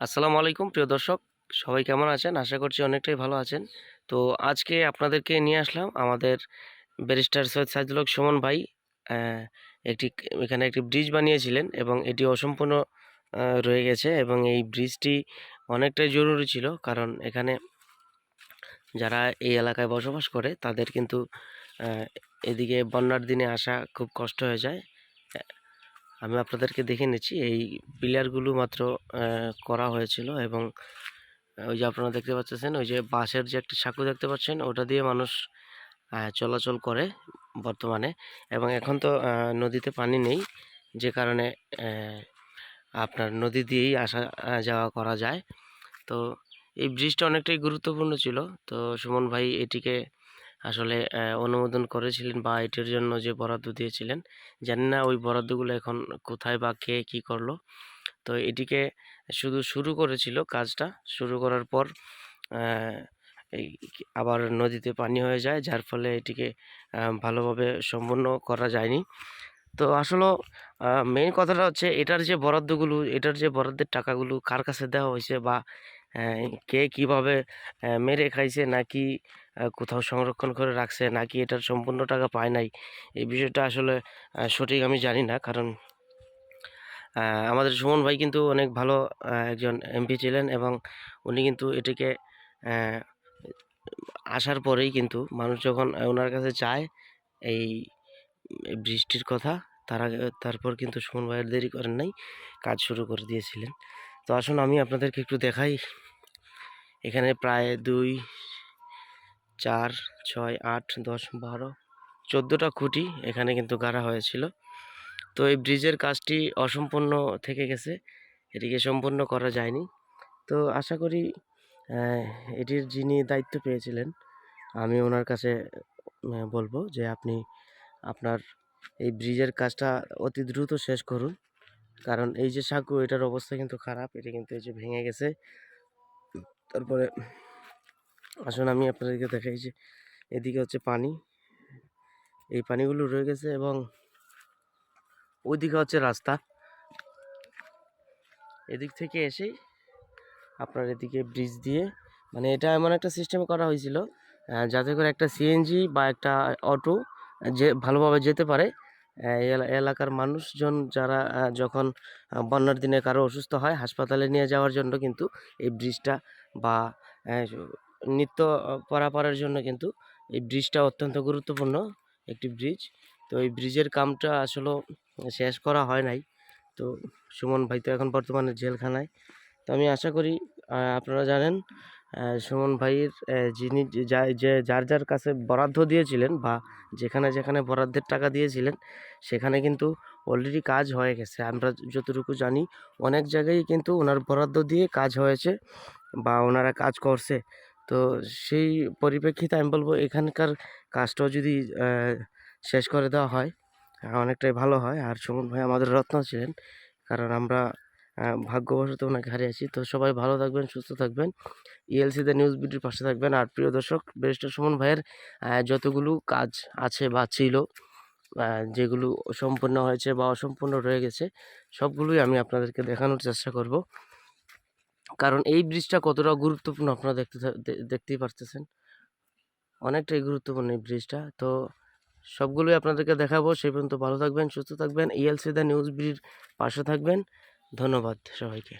আসসালামু আলাইকুম, প্রিয় দর্শক। সবাই কেমন আছেন? আশা করছি অনেকটাই ভালো আছেন। তো আজকে আপনাদেরকে নিয়ে আসলাম আমাদের ব্যারিস্টার সৈয়দ সাইদুল হক সুমন ভাই একটি এখানে একটি ব্রিজ বানিয়েছিলেন এবং এটি অসম্পূর্ণ রয়ে গেছে এবং এই ব্রিজটি অনেকটাই জরুরি ছিল কারণ এখানে যারা এই এলাকায় বসবাস করে তাদের কিন্তু এদিকে বন্যার দিনে আসা খুব কষ্ট হয়ে যায়। আমি আপনাদেরকে দেখে নিচ্ছি, এই পিলারগুলো মাত্র করা হয়েছিল এবং ওই যে আপনারা দেখতে পাচ্ছেন, ওই যে বাঁশের যে একটা সাঁকু দেখতে পাচ্ছেন, ওটা দিয়ে মানুষ চলাচল করে বর্তমানে এবং এখন তো নদীতে পানি নেই, যে কারণে আপনার নদী দিয়েই আসা যাওয়া করা যায়। তো এই ব্রিজটা অনেকটাই গুরুত্বপূর্ণ ছিল। তো সুমন ভাই এটিকে আসলে অনুমোদন করেছিলেন বা এটির জন্য যে বরাদ্দ দিয়েছিলেন। জানি না ওই বরাদ্দগুলো এখন কোথায় বা কে কী করল। তো এটিকে শুধু শুরু করেছিল কাজটা। শুরু করার পর এই আবার নদীতে পানি হয়ে যায়, যার ফলে এটিকে ভালোভাবে সম্পূর্ণ করা যায়নি। তো আসলে মেইন কথাটা হচ্ছে এটার যে বরাদ্দগুলো, এটার যে বরাদ্দের টাকাগুলো কার কাছে দেওয়া হয়েছে বা কে কীভাবে মেরে খাইছে নাকি কোথাও সংরক্ষণ করে রাখছে নাকি এটার সম্পূর্ণ টাকা পায় নাই, এই বিষয়টা আসলে সঠিক আমি জানি না। কারণ আমাদের সুমন ভাই কিন্তু অনেক ভালো একজন এমপি ছিলেন এবং উনি কিন্তু এটিকে আসার পরেই কিন্তু মানুষ যখন ওনার কাছে চায় এই বৃষ্টির কথা, তার তারপর কিন্তু সুমন ভাইয়ের দেরি করেন নাই, কাজ শুরু করে দিয়েছিলেন। তো আসুন আমি আপনাদেরকে একটু দেখাই এখানে প্রায় দুই, চার, ছয়, আট, দশ, বারো, চোদ্দোটা খুঁটি এখানে কিন্তু গাড়া হয়েছিল। তো এই ব্রিজের কাজটি অসম্পূর্ণ থেকে গেছে। এটিকে সম্পূর্ণ করা যায়নি। তো আশা করি এটির যিনি দায়িত্ব পেয়েছিলেন, আমি ওনার কাছে বলব যে আপনি আপনার এই ব্রিজের কাজটা অতি দ্রুত শেষ করুন। কারণ এই যে সাঁকু, এটার অবস্থা কিন্তু খারাপ। এটা কিন্তু এই যে ভেঙে গেছে। তারপরে আসুন আমি আপনাদেরকে দেখাই যে এদিকে হচ্ছে পানি। এই পানিগুলো রয়ে গেছে এবং ওইদিকে হচ্ছে রাস্তা। এদিক থেকে এসেই আপনার এদিকে ব্রিজ দিয়ে মানে এটা এমন একটা সিস্টেম করা হয়েছিল যাতে করে একটা সিএনজি বা একটা অটো যে ভালোভাবে যেতে পারে। এলাকার মানুষজন যারা যখন বন্যার দিনে কারও অসুস্থ হয়, হাসপাতালে নিয়ে যাওয়ার জন্য কিন্তু এই ব্রিজটা বা নিত্য পারাপারের জন্য কিন্তু এই ব্রিজটা অত্যন্ত গুরুত্বপূর্ণ একটি ব্রিজ। তো এই ব্রিজের কামটা আসলে শেষ করা হয় নাই। তো সুমন ভাই তো এখন বর্তমানে জেলখানায়। তো আমি আশা করি আপনারা জানেন সুমন ভাইয়ের যিনি যে যার যার কাছে বরাদ্দ দিয়েছিলেন বা যেখানে যেখানে বরাদ্দের টাকা দিয়েছিলেন, সেখানে কিন্তু অলরেডি কাজ হয়ে গেছে। আমরা যতটুকু জানি, অনেক জায়গায় কিন্তু ওনার বরাদ্দ দিয়ে কাজ হয়েছে বা ওনারা কাজ করছে। তো সেই পরিপ্রেক্ষিতে আমি বলব, এখানকার কাজটাও যদি শেষ করে দেওয়া হয়, অনেকটাই ভালো হয়। আর সুমন ভাই আমাদের রত্ন ছিলেন, কারণ আমরা ভাগ্যবশত ওনাকে হারিয়েছি তো সবাই ভালো থাকবেন, সুস্থ থাকবেন। ইএলসি দ্য নিউজ বিডির পাশে থাকবেন। আর প্রিয় দর্শক ব্যারিস্টার সুমন ভাইয়ের যতগুলো কাজ আছে বা ছিল যেগুলো সম্পূর্ণ হয়েছে বা অসম্পূর্ণ রয়ে গেছে, সবগুলোই আমি আপনাদেরকে দেখানোর চেষ্টা করব। কারণ এই ব্রিজটা কতটা গুরুত্বপূর্ণ আপনারা দেখতে দেখতেই পারতেছেন। অনেকটাই গুরুত্বপূর্ণ এই ব্রিজটা তো সবগুলোই আপনাদেরকে দেখাবো। সেই পর্যন্ত ভালো থাকবেন, সুস্থ থাকবেন। ইএলসি দ্য নিউজ বিডির পাশে থাকবেন। ধন্যবাদ সবাইকে।